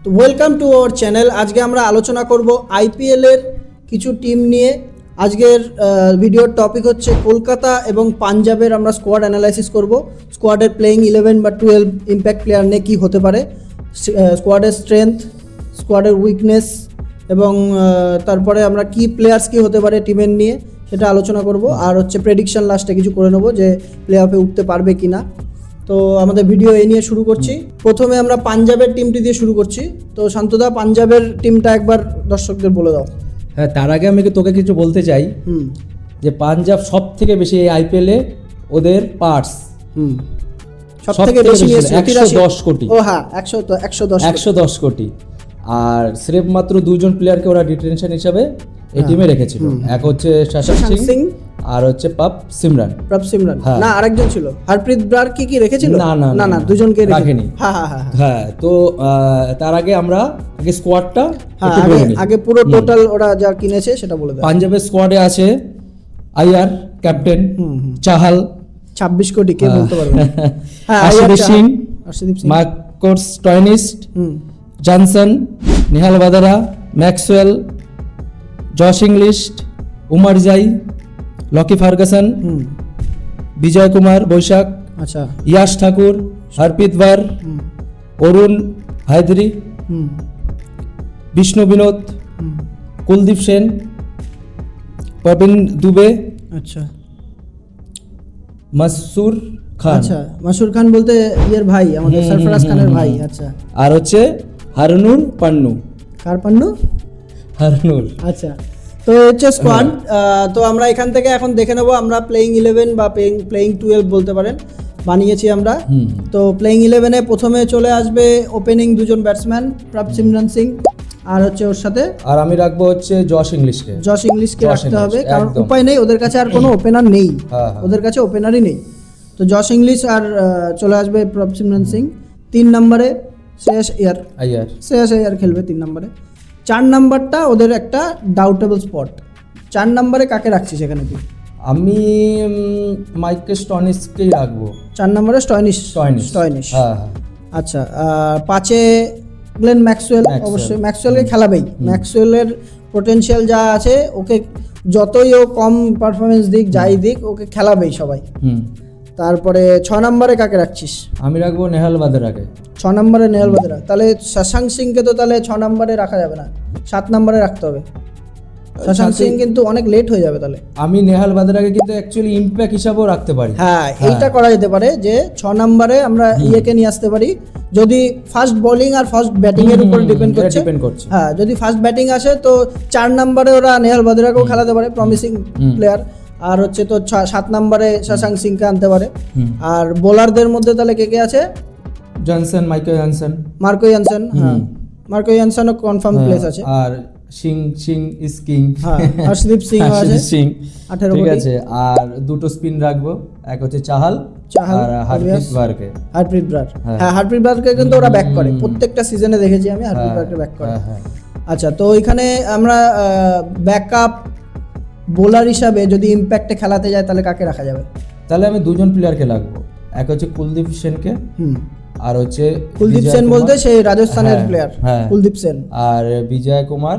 তো welcome to our channel আজকে আমরা আলোচনা করব আইপিএল এর কিছু টিম নিয়ে। আজকের ভিডিওর টপিক হচ্ছে কলকাতা এবং পাঞ্জাবের আমরা স্কোয়াড অ্যানালাইসিস করব। স্কোয়াডের প্লেইং ইলেভেন বা টুয়েলভ ইম্প্যাক্ট প্লেয়ার নিয়ে কী হতে পারে। স্কোয়াডের স্ট্রেংথ স্কোয়াডের উইকনেস এবং তারপরে আমরা কি প্লেয়ার্স কি হতে পারে টিমের নিয়ে সেটা আলোচনা করব। আর হচ্ছে প্রেডিকশন লাস্টে কিছু করে নেব যে প্লে অফে উঠতে পারবে কি না তো আমাদের ভিডিও এই নিয়ে শুরু করছি। প্রথমে আমরা পাঞ্জাবের টিমটি দিয়ে শুরু করছি। তো শান্তদা পাঞ্জাবের টিমটা একবার দর্শকদের বলে দাও। হ্যাঁ তার আগে আমি তোকে কিছু বলতে চাই? হুম। যে পাঞ্জাব সব থেকে বেশি এই আইপিএলে ওদের পার্টস হুম। সব সব থেকে থেকে বেশি বেশি, নিয়েছে 110 কোটি। ও হ্যাঁ একশো একশো দশ একশো দশ কোটি। আর স্রেফ মাত্র দুজন প্লেয়ারকে ওরা ডিটেনশন হিসাবে এই টিমে রেখেছিল। এক হচ্ছে শাশাঙ্ক শাশাঙ্ক সিং। আর হচ্ছে পাপ সিমরান। প্রভ সিমরান। হ্যাঁ। না আরেকজন ছিল। হরপ্রীত ব্রার কি কি রেখেছিল? না, না, না না। দুজনকে রাখেনি। হ্যাঁ হ্যাঁ হ্যাঁ হ্যাঁ। হ্যাঁ তো আহ, তার আগে আমরা আগে স্কোয়াডটা হ্যাঁ আগে পুরো টোটাল ওরা যা কিনেছে সেটা বলে দাও। পাঞ্জাবের স্কোয়াডে আছে আইয়ার ক্যাপ্টেন চাহাল। ছাব্বিশ কোটি কে বলতে পারবে হ্যাঁ Arshdeep Singh Marcus Stoinis Johnson Nehal Wadhera Maxwell Josh Inglis Omarzai Lockie Ferguson Vijay Kumar Vyshak আচ্ছা। ইয়াশ ঠাকুর হরপিত বার অরুণ হায়দ্রি বিষ্ণু বিনোদ কুলদীপ সেন প্রবীণ দুবে আচ্ছা। মাসুর খান। আচ্ছা মাসুর খান বলতে ইয়ের ভাই আমাদের সরফরাজ খানের ভাই আচ্ছা। আর হচ্ছে হারনুর পান্নু। কার পান্নু? হারনুর আচ্ছা তো হচ্ছে স্কোয়াড তো আমরা এখান থেকে এখন দেখে নেব আমরা প্লেইং ইলেভেন বা প্লেইং প্লেইং টুয়েলভ বলতে পারেন বানিয়েছি আমরা। তো প্লেইং ইলেভেনে প্রথমে চলে আসবে ওপেনিং দুজন ব্যাটসম্যান সিমরান সিং আর হচ্ছে ওর সাথে। আর আমি রাখব হচ্ছে জশ ইংলিশকে। জশ ইংলিশকে রাখতে হবে কারণ উপায় নেই ওদের কাছে আর কোনো ওপেনার নেই। হ্যাঁ, হ্যাঁ। ওদের কাছে ওপেনারই নেই। তো জশ ইংলিশ আর চলে আসবে প্রভ সিমরান সিং। তিন নম্বরে শ্রেয়স ইয়ার আইয়ার শ্রেয়াস আয়ার খেলবে তিন নম্বরে। চার নাম্বারটা ওদের একটা ডাউটেবল স্পট চার নাম্বারে কাকে রাখছিস এখানে তুই? আমি উম, মাইকেল স্টনিসকেই রাখব। চার নম্বরে স্টয়নিশ স্টয়নিস স্টয়নিশ হ্যাঁ হ্যাঁ। আচ্ছা আর পাঁচে গ্লেন ম্যাক্সওয়েল। ম্যাক্সওয়েল। অবশ্যই ম্যাক্সওয়েলকে খেলাবেই। ম্যাক্সওয়েলের পোটেনশিয়াল যা আছে ওকে যতই ও কম পারফরমেন্স দিক যাই দিক ওকে খেলাবেই সবাই। হুম। তারপরে ছ নম্বরে কাকে রাখছিস? আমি রাখব নেহাল বাদেরাকে। ছ নম্বরে নেহাল বাদরা। তাহলে শশাঙ্ক সিংকে তো তাহলে ছ নম্বরে রাখা যাবে না। সাত নম্বরে রাখতে হবে। শশাঙ্ক সিং কিন্তু অনেক লেট হয়ে যাবে তাহলে। আমি নেহাল বাদেরাকে কিন্তু অ্যাকচুয়ালি ইম্প্যাক্ট হিসাবেও রাখতে পারি। হ্যাঁ এইটা করা যেতে পারে যে ছ নম্বরে আমরা ইয়েকে নিয়ে আসতে পারি। যদি ফার্স্ট বোলিং আর ফার্স্ট ব্যাটিং এর উপর ডিপেন্ড করছে। ডিপেন্ড করছে। হ্যাঁ যদি ফার্স্ট ব্যাটিং আসে তো চার নম্বরে ওরা নেহাল বাদরাকেও খেলাতে পারে প্রমিসিং প্লেয়ার আর হচ্ছে তো সাত নম্বরে শশাঙ্ক সিংকে আনতে পারে। আর বোলারদের মধ্যে তাহলে কে কে আছে? Johnson Michael Johnson. Marco Jansen হ্যাঁ। মার্কো ইয়ানসনও কনফার্ম প্লেস আছে। আর সিং সিং ইজ কিং হ্যাঁ হর্ষদীপ সিং আছে। সিং। আঠেরো ঠিক আছে আর দুটো স্পিন রাখব। এক হচ্ছে চাহাল চাহাল, আর হারপ্রীত বারকে। হারপ্রীত ব্রার হ্যাঁ। হ্যাঁ হারপ্রীত কিন্তু ওরা ব্যাক করে। প্রত্যেকটা সিজনে দেখেছি আমি হারপ্রীত ব্রারকে ব্যাক করে। হ্যাঁ হ্যাঁ। আচ্ছা তো এখানে আমরা ব্যাকআপ বোলার হিসাবে যদি ইম্প্যাক্টে খেলাতে যায় তাহলে কাকে রাখা যাবে? তাহলে আমি দুজন প্লেয়ারকে রাখব। এক হচ্ছে কুলদীপ সেনকে হুম। আর হচ্ছে কুলদীপ সেন বলতে সেই রাজস্থানের প্লেয়ার হ্যাঁ। কুলদীপ সেন। আর বিজয় কুমার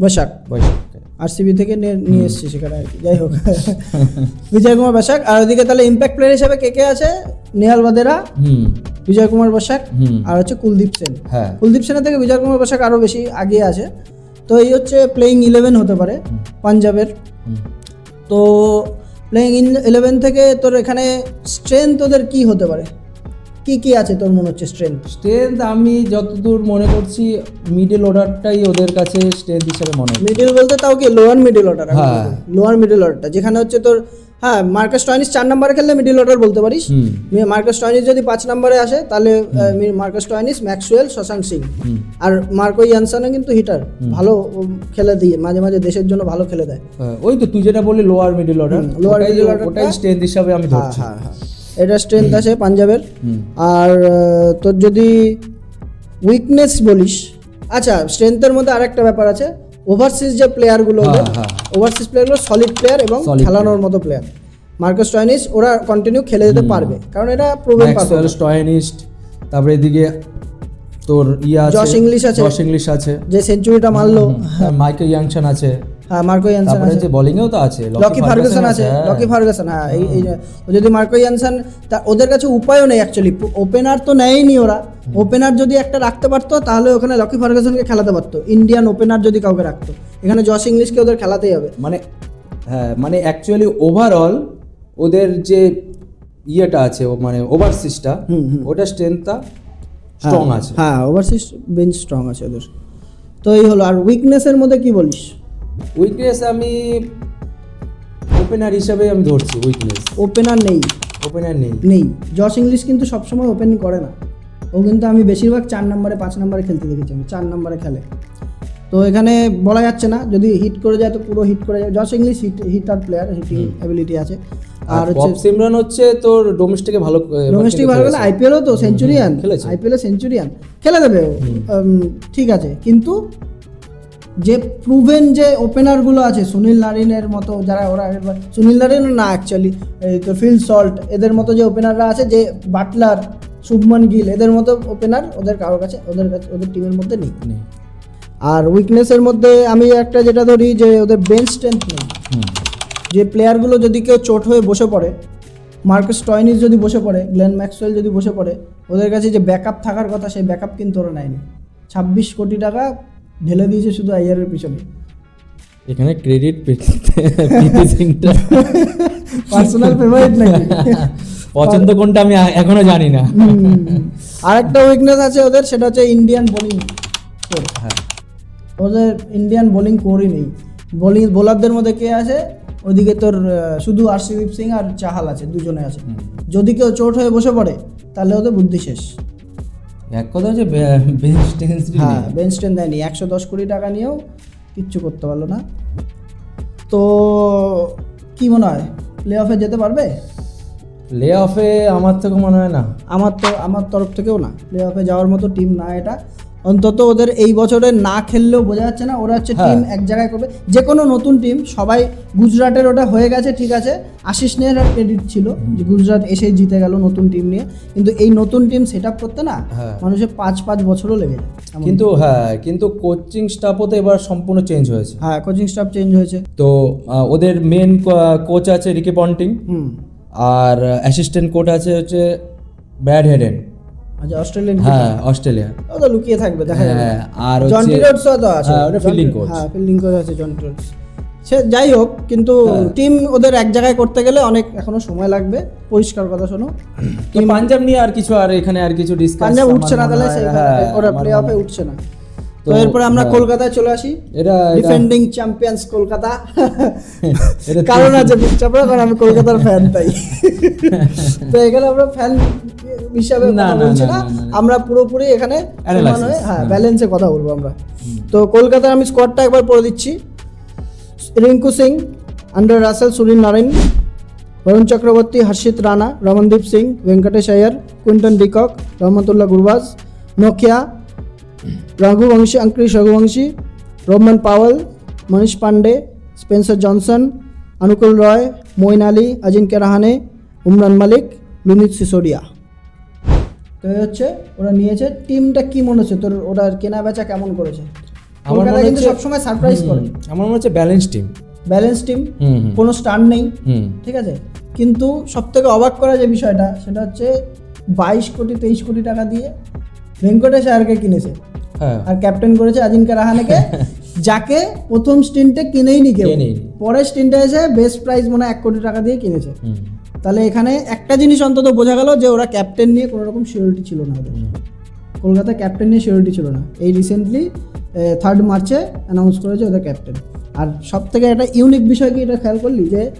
বৈশাখ। বৈশাখকে। আরসিবি থেকে নিয়ে এসেছি সেখানে আর কি। যাই হোক। বিজয় কুমার বৈশাখ। আর ওদিকে তাহলে ইম্প্যাক্ট প্লেয়ার হিসাবে কে কে আছে? নেহাল বাদেরা হুম। বিজয় কুমার বৈশাখ। হুম। আর হচ্ছে কুলদীপ সেন। হ্যাঁ। কুলদীপ সেনের থেকে বিজয় কুমার বৈশাখ আরও বেশি আগে আছে। তো এই হচ্ছে প্লেয়িং ইলেভেন হতে পারে পাঞ্জাবের। তো প্লেয়িং ইলেভেন থেকে তোর এখানে স্ট্রেংথ ওদের কি হতে পারে? কি কি আছে তোর মনে হচ্ছে স্ট্রেংথ স্ট্রেংথ আমি যতদূর মনে করছি মিডল অর্ডারটাই ওদের কাছে স্ট্রেংথ হিসেবে মনে হয় মিডিল বলতে তাও কি লোয়ার মিডিল অর্ডার হ্যাঁ। লোয়ার মিডল অর্ডারটা যেখানে হচ্ছে তোর হ্যাঁ মার্কাস টয়নিস চার নম্বরে খেললে মিডিল অর্ডার বলতে পারিস। মার্কাস টয়নিস যদি পাঁচ নম্বরে আসে তাহলে Marcus Stoinis Maxwell Shashank Singh আর মার্কো ইয়ানসানও কিন্তু হিটার ভালো খেলে দিয়ে মাঝে মাঝে দেশের জন্য ভালো খেলে দেয়। হ্যাঁ, ওই তো তুই যেটা বললি lower middle order lower middle order ওটাই স্ট্রেংথ হিসাবে আমি হ্যাঁ ধরছি। হ্যাঁ হ্যাঁ। এটা স্ট্রেংথ আছে পাঞ্জাবের। আর তোর যদি উইকনেস বলিস আচ্ছা স্ট্রেংথের মধ্যে আরেকটা ব্যাপার আছে। ওভারসিজ যে প্লেয়ারগুলো। ওভারসিজ প্লেয়ারগুলো সলিড প্লেয়ার এবং খেলানোর মতো প্লেয়ার মার্কাস টয়নিস ওরা কন্টিনিউ খেলে যেতে পারবে কারণ এটা প্রুভেন ম্যাক্সওয়েল স্টয়নিস্ট তারপরে এদিকে তোর ইয়া আছে জশ ইংলিশ আছে। জশ ইংলিশ আছে। যে সেঞ্চুরিটা মারলো। মাইকেল ইয়াংশন আছে। মার্কো ইয়ানসন আছে। যে বোলিং এও তো আছে লকি ফার্গুসন আছে লকি ফার্গুসন হ্যাঁ এই এই যদি মার্কো ইয়ানসন তা ওদের কাছে উপায়ও নেই অ্যাকচুয়ালি ওপেনার তো নেয়নি ওরা। ওপেনার যদি একটা রাখতে পারতো তাহলে ওখানে লকি ফার্গুসনকে খেলাতে পারতো। ইন্ডিয়ান ওপেনার যদি কাউকে রাখতো। এখানে জশ ইংলিশকে ওদের খেলাতেই হবে। মানে হ্যাঁ মানে অ্যাকচুয়ালি ওভারঅল ওদের যে ইয়েটা আছে ও মানে ওভারসিসটা। ওটা স্ট্রেংথটা স্ট্রং আছে। হ্যাঁ ওভারসিজ বেঞ্চ স্ট্রং আছে ওদের। তো এই হলো আর উইকনেসের মধ্যে কি বলিস? উইকনেস আমি ওপেনার হিসাবে আমি ধরছি উইকনেস ওপেনার নেই। ওপেনার নেই। নেই। জশ ইংলিশ কিন্তু সবসময় ওপেন করে না। ও কিন্তু আমি বেশিরভাগ চার নম্বরে পাঁচ নম্বরে খেলতে দেখেছি আমি চার নম্বরে খেলে। তো এখানে বলা যাচ্ছে না যদি হিট করে যায় তো পুরো হিট করে যায়। Josh Inglis hit hitter player hitting ability আছে। আর হচ্ছে সিমরান হচ্ছে তোর ডোমেস্টিকে ভালো ডোমেস্টিক ভালো গেলে আইপিএলও তো সেঞ্চুরিয়ান খেলেছে। আইপিএলে সেঞ্চুরিয়ান খেলে দেবে ও। ঠিক আছে। কিন্তু যে প্রুভেন যে ওপেনারগুলো আছে সুনীল নারিনের মতো যারা ওরা সুনীল নারিন না অ্যাকচুয়ালি এই তো ফিল সল্ট এদের মতো যে ওপেনাররা আছে যে বাটলার শুভমন গিল এদের মতো ওপেনার ওদের কারোর কাছে ওদের কাছে ওদের টিমের মধ্যে নেই। নেই। আর উইকনেসের মধ্যে আমি একটা যেটা ধরি যে ওদের বেঞ্চ স্ট্রেংথ নেই। যে প্লেয়ারগুলো যদি কেউ চোট হয়ে বসে পড়ে মার্কাস টয়নিস যদি বসে পড়ে গ্লেন ম্যাক্সওয়েল যদি বসে পড়ে ওদের কাছে যে ব্যাকআপ থাকার কথা সেই ব্যাকআপ কিন্তু ওরা নেয়নি। ছাব্বিশ কোটি টাকা ঢেলে দিয়েছে শুধু আইয়ারের পিছনে। এখানে ক্রেডিট প্রীতি সিংটা পার্সোনাল ফেভারিট নাকি? পছন্দ কোনটা আমি এখনও জানি না। আরেকটা উইকনেস আছে ওদের সেটা হচ্ছে ইন্ডিয়ান বোলিং হ্যাঁ। ওদের ইন্ডিয়ান বোলিং কোরই নেই। বোলিং বোলারদের মধ্যে কে আছে? ওদিকে তোর শুধু আরশিদীপ সিং আর চাহাল আছে দুজনে আছে। যদি কেউ চোট হয়ে বসে পড়ে তাহলে ওদের বুদ্ধি শেষ। এক কথা হচ্ছে বেঞ্চ টেন্স হ্যাঁ বেঞ্চ স্ট্রেন দেয়নি। একশো দশ কোটি টাকা নিয়েও কিচ্ছু করতে পারল না। তো কি মনে হয়? প্লে অফে যেতে পারবে? প্লে অফে আমার থেকে মনে হয় না। আমার তো আমার তরফ থেকেও না। প্লে অফে যাওয়ার মতো টিম না এটা। অন্তত ওদের এই বছরে না খেললেও বোঝা যাচ্ছে না। ওরা হচ্ছে হ্যাঁ। টিম এক জায়গায় করবে। যে কোনো নতুন টিম সবাই গুজরাটের ওটা হয়ে গেছে ঠিক আছে। আশিস নেহরার ক্রেডিট ছিল যে গুজরাট এসে জিতে গেল নতুন টিম নিয়ে। কিন্তু এই নতুন টিম সেট আপ করতে না হ্যাঁ। মানুষের পাঁচ পাঁচ বছরও লেগে যায়। কিন্তু হ্যাঁ কিন্তু কোচিং স্টাফও তো এবার সম্পূর্ণ চেঞ্জ হয়েছে। হ্যাঁ কোচিং স্টাফ চেঞ্জ হয়েছে। তো ওদের মেন কোচ আছে রিকি পন্টিং আর অ্যাসিস্ট্যান্ট কোচ আছে হচ্ছে ব্যাড হেডেন আচ্ছা অস্ট্রেলিয়ান হ্যাঁ অস্ট্রেলিয়া। ও তো লুকিয়ে থাকবে দেখা যাবে। হ্যাঁ, আর জন হচ্ছে তো আছে। হ্যাঁ, ওটা ফিল্ডিং কোচ হ্যাঁ ফিল্ডিং কোচ আছে জন টিরোডস সে যাই হোক কিন্তু। টিম ওদের এক জায়গায় করতে গেলে অনেক এখনও সময় লাগবে। পরিষ্কার কথা শোনো। পাঞ্জাব নিয়ে আর কিছু আর এখানে আর কিছু ডিসকাস পাঞ্জাব উঠছে না তাহলে ওরা প্লে অফে উঠছে না। তো এরপরে আমরা কলকাতায় চলে আসি। এরা- ডিফেন্ডিং চ্যাম্পিয়ন্স কলকাতা। এটা কারণ আছে চাপড়া কারণ আমি কলকাতার ফ্যান তাই। তো এখানে আমরা ফ্যান হিসাবে না, কথা বলছি না। আমরা পুরোপুরি এখানে হয়ে হ্যাঁ ব্যালেন্সে কথা বলব আমরা। তো কলকাতার আমি স্কোয়াডটা একবার পড়ে দিচ্ছি। Rinku Singh Andre Russell Sunil Narine Varun Chakravarthy Harshit Rana Ramandeep Singh Venkatesh Iyer Quinton de Kock Rahmanullah Gurbaz Nokia Raghuvanshi Angkrish Raghuvanshi Rovman Powell Manish Pandey Spencer Johnson Anukul Roy Moeen Ali Ajinkya Rahane Umran Malik Luvnith Sisodia তো হচ্ছে ওরা নিয়েছে টিমটা কি মনে হচ্ছে তোর ওরা কেনা বেচা কেমন করেছে আমার মনে কিন্তু হচ্ছে- সবসময় সারপ্রাইজ করে আমার মনে হচ্ছে ব্যালেন্স টিম ব্যালেন্স টিম কোনো স্টার নেই ঠিক আছে কিন্তু সব থেকে অবাক করা যে বিষয়টা সেটা হচ্ছে বাইশ কোটি তেইশ কোটি টাকা দিয়ে ভেঙ্কটেশ আয়ারকে কিনেছে আর ক্যাপ্টেন করেছে আজিঙ্কা রাহানেকে যাকে প্রথম স্টিন্টে কিনেই নি কেউ। পরের স্টিন্টে এসে বেস্ট প্রাইস মনে হয় এক কোটি টাকা দিয়ে কিনেছে। তাহলে এখানে একটা জিনিস অন্তত বোঝা গেল যে ওরা ক্যাপ্টেন নিয়ে কোনো রকম সিওরিটি ছিল না ওদের। কলকাতা ক্যাপ্টেন নিয়ে সিওরিটি ছিল না। এই রিসেন্টলি থার্ড মার্চে অ্যানাউন্স করেছে ওদের ক্যাপ্টেন। আর সব থেকে একটা ইউনিক বিষয় কি এটা খেয়াল করলি যে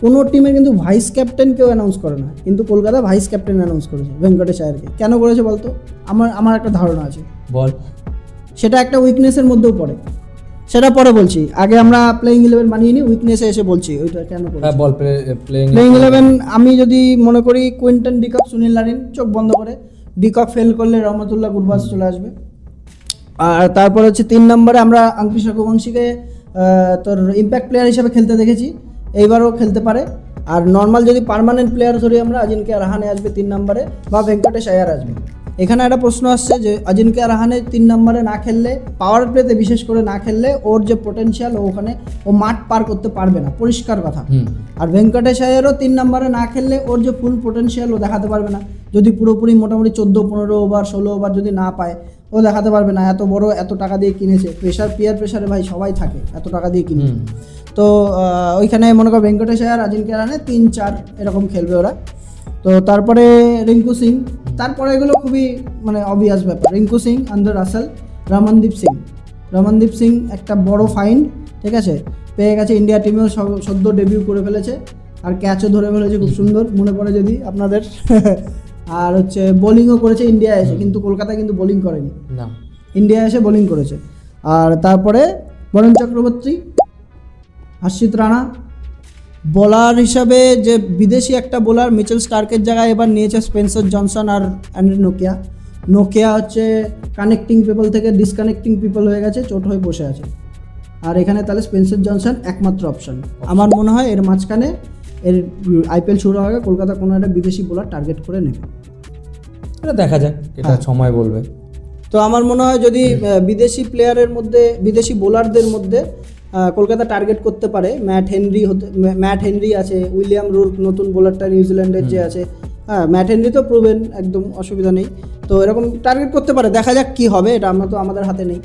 কোনো টিমের কিন্তু ভাইস ক্যাপ্টেন কেউ অ্যানাউন্স করে না। কিন্তু কলকাতা ভাইস ক্যাপ্টেন অ্যানাউন্স করেছে ভেঙ্কটেশ আয়ারকে। কেন করেছে বলতো? আমার আমার একটা ধারণা আছে। বল। সেটা একটা উইকনেসের মধ্যেও পড়ে। সেটা পরে বলছি। আগে আমরা প্লেইং ইলেভেন বানিয়ে নিই উইকনেসে এসে বলছি ওইটা কেন হ্যাঁ বল প্লেইং প্লেইং ইলেভেন আমি যদি মনে করি কুইন্টন ডিকক সুনীল নারিন চোখ বন্ধ করে ডিকক ফেল করলে রহমতুল্লাহ গুরবাজ চলে আসবে। আর তারপর হচ্ছে তিন নম্বরে আমরা অঙ্কুশ রঘুবংশীকে তোর ইম্প্যাক্ট প্লেয়ার হিসেবে খেলতে দেখেছি। এইবারও খেলতে পারে। আর নর্মাল যদি পার্মানেন্ট প্লেয়ার ধরি আমরা আজিনকে রাহানে আসবে তিন নম্বরে বা ভেঙ্কটেশ আয়ার আসবে। এখানে একটা প্রশ্ন আসছে যে অজিনকে রাহানে তিন নম্বরে না খেললে পাওয়ার প্লেতে বিশেষ করে না খেললে ওর যে পোটেনশিয়াল ওখানে ও মাঠ পার করতে পারবে না। পরিষ্কার কথা। আর ভেঙ্কটেশ আয়ারও তিন নম্বরে না খেললে ওর যে ফুল পোটেনশিয়াল ও দেখাতে পারবে না। যদি পুরোপুরি মোটামুটি চোদ্দ পনেরো ওভার ষোলো ওভার যদি না পায় ও দেখাতে পারবে না। এত বড় এত টাকা দিয়ে কিনেছে। প্রেশার পিয়ার প্রেশারে ভাই সবাই থাকে এত টাকা দিয়ে কিনে। তো আহ, ওইখানে মনে করো ভেঙ্কটেশ আয়ার আজিনকে রানে তিন চার এরকম খেলবে ওরা। তো তারপরে রিঙ্কু সিং। তারপরে এগুলো খুবই মানে অবভিয়াস ব্যাপার। রিঙ্কু সিং আন্দার রাসেল রমনদীপ সিং। রমনদীপ সিং একটা বড় ফাইন ঠিক আছে? পেয়ে গেছে ইন্ডিয়া টিমেও সদ্য ডেবিউ করে ফেলেছে। আর ক্যাচও ধরে ফেলেছে খুব সুন্দর। মনে পড়ে যদি আপনাদের। আর হচ্ছে বোলিংও করেছে ইন্ডিয়া এসে কিন্তু কলকাতায় কিন্তু বোলিং করেনি। না। ইন্ডিয়া এসে বোলিং করেছে। আর তারপরে বরুণ চক্রবর্তী হর্ষিত রানা বোলার হিসাবে যে বিদেশি একটা বোলার মিচেল স্টার্কের জায়গায় এবার নিয়েছে স্পেন্সার জনসন আর অ্যান্ড্রি নোকিয়া। নোকিয়া হচ্ছে কানেক্টিং পিপল থেকে ডিসকানেক্টিং পিপল হয়ে গেছে চোট হয়ে বসে আছে। আর এখানে তাহলে স্পেন্সার জনসন একমাত্র অপশন আমার মনে হয় এর মাঝখানে এর আইপিএল শুরু হওয়ার আগে কলকাতা কোনো একটা বিদেশি বোলার টার্গেট করে নেবে। এটা দেখা যাক এটা সময় বলবে। তো আমার মনে হয় যদি বিদেশি প্লেয়ারের মধ্যে বিদেশি বোলারদের মধ্যে কলকাতা টার্গেট করতে পারে। ম্যাট হেনরি হতে ম্যাট হেনরি আছে উইলিয়াম রুর্ক নতুন বোলারটা নিউজিল্যান্ডের যে আছে। হ্যাঁ ম্যাট হেনরি তো প্রুভেন একদম অসুবিধা নেই। তো এরকম টার্গেট করতে পারে দেখা যাক কি হবে এটা আমরা তো আমাদের হাতে নেই।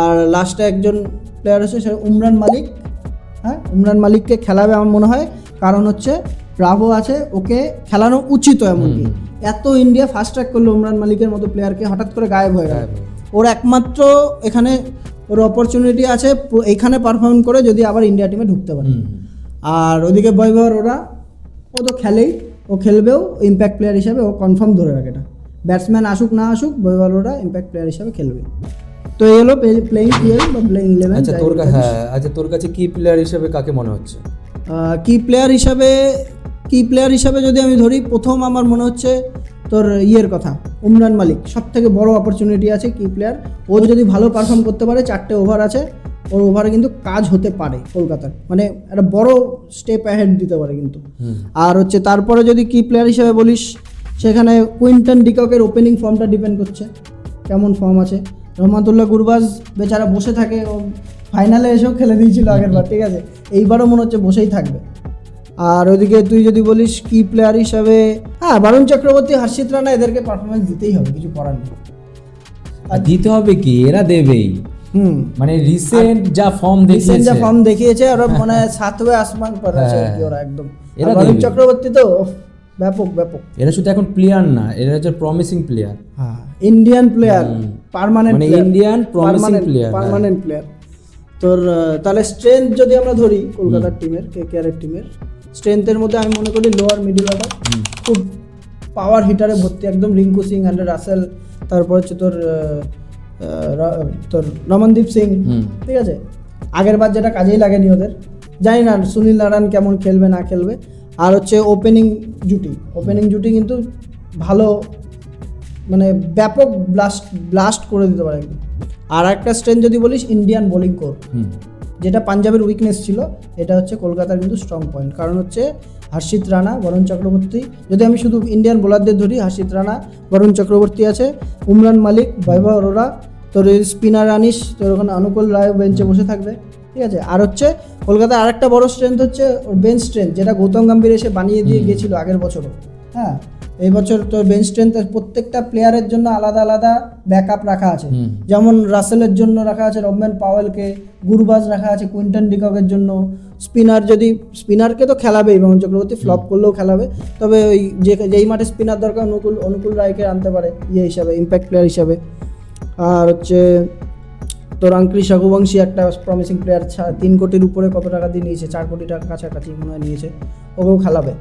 আর লাস্টে একজন প্লেয়ার আছে সে উমরান মালিক। হ্যাঁ উমরান মালিককে খেলাবে আমার মনে হয় কারণ হচ্ছে ব্রাভো আছে ওকে খেলানো উচিত এমনকি। এত ইন্ডিয়া ফাস্ট ট্র্যাক করল উমরান মালিকের মতো প্লেয়ারকে হঠাৎ করে গায়েব হয়ে গেল। ওর একমাত্র এখানে ওর অপরচুনিটি আছে এখানে পারফর্ম করে যদি আবার ইন্ডিয়া টিমে ঢুকতে পারে। আর ওদিকে বৈভব ওরা ও তো খেলেই ও খেলবেও ইম্প্যাক্ট প্লেয়ার হিসাবে ও কনফার্ম ধরে রাখে এটা। ব্যাটসম্যান আসুক না আসুক বৈভব ওরা ইম্প্যাক্ট প্লেয়ার হিসাবে খেলবে। তো এই হলো প্লেইং টুয়েলভ বা প্লেইং ইলেভেন আচ্ছা তোর কাছে হ্যাঁ আচ্ছা তোর কাছে কি প্লেয়ার হিসাবে কাকে মনে হচ্ছে? কি প্লেয়ার হিসাবে কি প্লেয়ার হিসাবে যদি আমি ধরি প্রথম আমার মনে হচ্ছে তোর ইয়ের কথা উমরান মালিক। সব থেকে বড় অপরচুনিটি আছে কি প্লেয়ার ও যদি ভালো পারফর্ম করতে পারে চারটে ওভার আছে ওর ওভারে কিন্তু কাজ হতে পারে কলকাতার। মানে একটা বড় স্টেপ অ্যাহেড দিতে পারে কিন্তু। আর হচ্ছে তারপরে যদি কি প্লেয়ার হিসেবে বলিস সেখানে কুইন্টন ডিককের ওপেনিং ফর্মটা ডিপেন্ড করছে। কেমন ফর্ম আছে? রহমাতুল্লাহ গুরবাজ বেচারা বসে থাকে ও ফাইনালে এসেও খেলে দিয়েছিল আগের বার ঠিক আছে? এইবারও মনে হচ্ছে বসেই থাকবে। আর ওইদিকে তুই যদি বলিস কি প্লেয়ার হিসাবে হ্যাঁ বারুণ চক্রবর্তী হর্ষিত রানা এদেরকে পারফরমেন্স দিতেই হবে কিছু করার নেই। আর দিতে হবে কি? এরা দেবেই। হুম। মানে রিসেন্ট যা ফর্ম রিসেন্ট দেখিয়েছে যা ফর্ম দেখিয়েছে। ওরা মানে সাতওয়ে আসমান পর আছে ওরা একদম। এরা বারুণ চক্রবর্তী তো ব্যাপক ব্যাপক। এরা শুধু এখন প্লেয়ার না এরা হচ্ছে প্রমিসিং প্লেয়ার হ্যাঁ ইন্ডিয়ান প্লেয়ার পার্মানেন্ট মানে promising player, হ্যাঁ। পার্মানেন্ট প্লেয়ার তোর তাহলে স্ট্রেংথ যদি আমরা ধরি কলকাতার টিমের কে কে টিমের স্ট্রেংথের মধ্যে আমি মনে করি লোয়ার মিডিল অর্ডার খুব পাওয়ার হিটারে ভর্তি একদম রিঙ্কু সিং অ্যান্ড রাসেল তারপর হচ্ছে তোর তোর রমনদীপ সিং। ঠিক আছে? আগের বার যেটা কাজেই লাগেনি ওদের। জানি না সুনীল নারায়ণ কেমন খেলবে না খেলবে। আর হচ্ছে ওপেনিং জুটি। ওপেনিং জুটি কিন্তু ভালো মানে ব্যাপক ব্লাস্ট ব্লাস্ট করে দিতে পারে একদম। আর একটা স্ট্রেন যদি বলিস ইন্ডিয়ান বোলিং কোর যেটা পাঞ্জাবের উইকনেস ছিল, এটা হচ্ছে কলকাতার কিন্তু স্ট্রং পয়েন্ট কারণ হচ্ছে হর্ষিত রানা, বরুণ চক্রবর্তী, যদি আমি শুধু ইন্ডিয়ান বোলারদের ধরি, হর্ষিত রানা, বরুণ চক্রবর্তী আছে, উমরান মালিক, বৈভব অরোরা, তোর স্পিনার আনিস, তোর ওখানে অনুকূল রায় বেঞ্চে বসে থাকবে, ঠিক আছে? আর হচ্ছে কলকাতার আরেকটা বড় স্ট্রেংথ হচ্ছে ওর বেঞ্চ স্ট্রেংথ যেটা গৌতম গম্ভীর এসে বানিয়ে দিয়ে গিয়েছিল আগের বছরও হ্যাঁ? এই বছর তোর বেঞ্চ স্ট্রেংথ প্রত্যেকটা প্লেয়ারের জন্য আলাদা আলাদা ব্যাকআপ রাখা আছে। যেমন রাসেলের জন্য রাখা আছে রবম্যান পাওয়েলকে গুরবাজ রাখা আছে কুইন্টন ডিককের জন্য। স্পিনার যদি স্পিনারকে তো খেলাবেই এবং চক্রবর্তী ফ্লপ করলেও খেলাবে। তবে ওই যে যেই মাঠে স্পিনার দরকার অনুকূল অনুকূল রায়কে আনতে পারে ইয়ে হিসাবে ইম্প্যাক্ট প্লেয়ার হিসাবে। আর হচ্ছে তোর আঙ্ক্রিস রঘুবংশী একটা প্রমিসিং প্লেয়ার তিন কোটির উপরে কত টাকা দিয়ে নিয়েছে চার কোটি টাকা কাছাকাছি মনে হয় নিয়েছে ওকেও খেলাবে।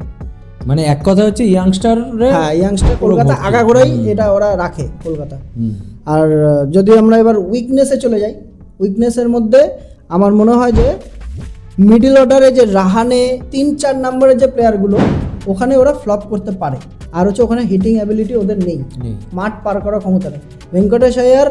মানে এক কথা হচ্ছে ইয়াংস্টার হ্যাঁ ইয়াংস্টার কলকাতা আগাগোড়াই এটা ওরা রাখে কলকাতা। আর যদি আমরা এবার উইকনেসে চলে যাই উইকনেসের মধ্যে আমার মনে হয় যে মিডিল অর্ডারে যে রাহানে তিন চার নম্বরের যে প্লেয়ারগুলো ওখানে ওরা ফ্লপ করতে পারে। আর হচ্ছে ওখানে হিটিং অ্যাবিলিটি ওদের নেই। মাঠ পার করার ক্ষমতা নেই। ভেঙ্কটেশ আয়ার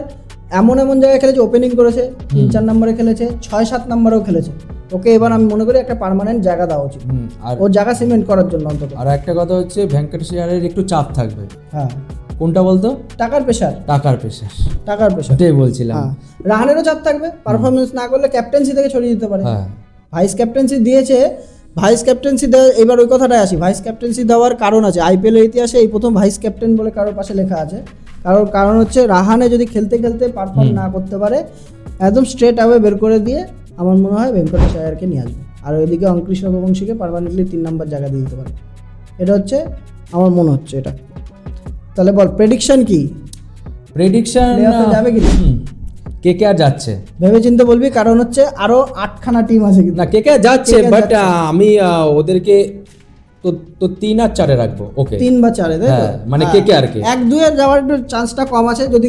এমন এমন জায়গায় খেলেছে ওপেনিং করেছে তিন চার নম্বরে খেলেছে ছয় সাত নম্বরেও খেলেছে। ওকে এবার আমি মনে করি একটা পার্মানেন্ট জায়গা দেওয়া উচিত। আর ওর জায়গা সিমেন্ট করার জন্য অন্তত। আর একটা কথা হচ্ছে ভেঙ্কটেশ আয়ারের একটু চাপ থাকবে। হ্যাঁ। কোনটা বলতো? টাকার প্রেশার টাকার প্রেশার টাকার প্রেশার এটাই বলছিলাম। হ্যাঁ। রাহানেরও চাপ থাকবে পারফরমেন্স না করলে ক্যাপ্টেন্সি থেকে ছড়িয়ে দিতে পারে। হ্যাঁ। ভাইস ক্যাপ্টেন্সি দিয়েছে ভাইস ক্যাপ্টেন্সি দেওয়া এবার ওই কথাটাই আসি। ভাইস ক্যাপ্টেন্সি দেওয়ার কারণ আছে। আইপিএল এর ইতিহাসে এই প্রথম ভাইস ক্যাপ্টেন বলে কারোর পাশে লেখা আছে। কারণ কারণ হচ্ছে রাহানে যদি খেলতে খেলতে পারফর্ম না করতে পারে একদম স্ট্রেট অ্যাওয়ে বের করে দিয়ে আমার মনে হয় ভেঙ্কটেশ আয়ারকে নিয়ে আসবে। আর ওইদিকে অঙ্কুশ রঘুবংশীকে পারমানেন্টলি তিন নম্বর জায়গা দিয়ে দিতে পারে। এটা হচ্ছে আমার মনে হচ্ছে এটা। তাহলে বল প্রেডিকশন কি? প্রেডিকশন যাবে কি না? কে কে আর যাচ্ছে? ভেবে চিন্তে বলবি কারণ হচ্ছে আরও আটখানা টিম আছে না কে কে যাচ্ছে বাট আমি ওদেরকে তো তো তিন আর চারে রাখব ওকে তিন বা চারে তাই? হ্যাঁ, মানে হ্যাঁ। KKR কে। এক দুয়ের যাওয়ার একটু চান্সটা কম আছে যদি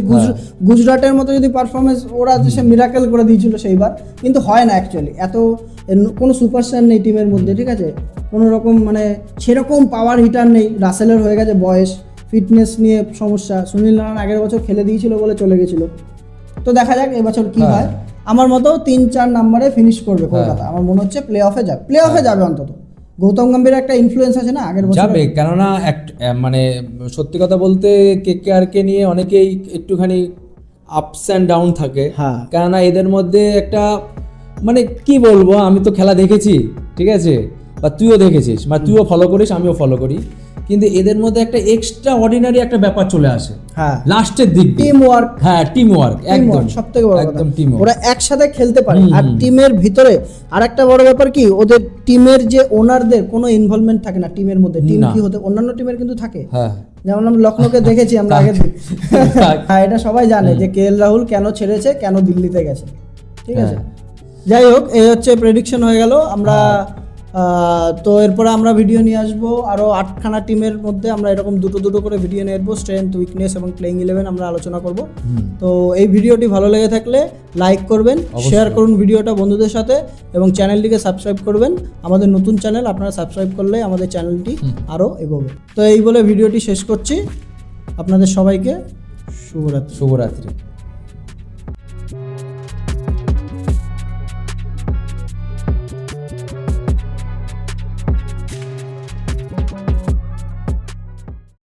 গুজরাটের মতো যদি পারফরমেন্স ওরা যে মিরাকেল করে দিয়েছিল সেইবার কিন্তু হয় না অ্যাকচুয়ালি এত কোনো সুপারস্টার নেই টিমের মধ্যে ঠিক আছে? কোনো রকম মানে সেরকম পাওয়ার হিটার নেই। রাসেলের হয়ে গেছে বয়স ফিটনেস নিয়ে সমস্যা। সুনীল নারায়ণ আগের বছর খেলে দিয়েছিল বলে চলে গেছিল। তো দেখা যাক এবছর কি হ্যাঁ। হয়। আমার মতো তিন চার নাম্বারে ফিনিশ করবে কলকাতা। আমার মনে হচ্ছে প্লে অফে যাবে। প্লে অফে যাবে অন্তত। গৌতম গম্ভীর একটা ইনফ্লুয়েন্স আছে না আগের বছর যাবে কেননা মানে সত্যি কথা বলতে কে কে আর কে নিয়ে অনেকেই একটুখানি আপস অ্যান্ড ডাউন থাকে। হ্যাঁ। কেননা এদের মধ্যে একটা মানে কি বলব আমি তো খেলা দেখেছি ঠিক আছে? বা তুইও দেখেছিস বা তুইও ফলো করিস আমিও ফলো করি। কিন্তু এদের মধ্যে একটা এক্সট্রা অর্ডিনারি একটা ব্যাপার চলে আসে। হ্যাঁ। লাস্টের দিক টিম ওয়ার্ক হ্যাঁ টিম ওয়ার্ক একদম। সব থেকে বড় একদম টিম ওরা একসাথে খেলতে পারে। আর টিমের ভিতরে আরেকটা বড় ব্যাপার কি ওদের টিমের যে ওনারদের কোনো ইনভলভমেন্ট থাকে না টিমের মধ্যে। টিম। কি হতে অন্যান্য টিমের কিন্তু থাকে। হ্যাঁ। যেমন আমরা লখনৌকে দেখেছি আমরা আগে হ্যাঁ। এটা সবাই জানে যে কে এল রাহুল কেন ছেড়েছে কেন দিল্লিতে গেছে। ঠিক আছে? হ্যাঁ। যাই হোক এই হচ্ছে প্রেডিকশন হয়ে গেল। আমরা আহ, তো এরপরে আমরা ভিডিও নিয়ে আসব। আরও আটখানা টিমের মধ্যে আমরা এরকম দুটো দুটো করে ভিডিও নিয়ে আসব। স্ট্রেংথ উইকনেস এবং প্লেইং ইলেভেন আমরা আলোচনা করব। তো এই ভিডিওটি ভালো লেগে থাকলে লাইক করবেন শেয়ার করুন ভিডিওটা বন্ধুদের সাথে এবং চ্যানেলটিকে সাবস্ক্রাইব করবেন। আমাদের নতুন চ্যানেল আপনারা সাবস্ক্রাইব করলে আমাদের চ্যানেলটি আরও এগোবে। তো এই বলে ভিডিওটি শেষ করছি। আপনাদের সবাইকে শুভরাত্রি। শুভরাত্রি।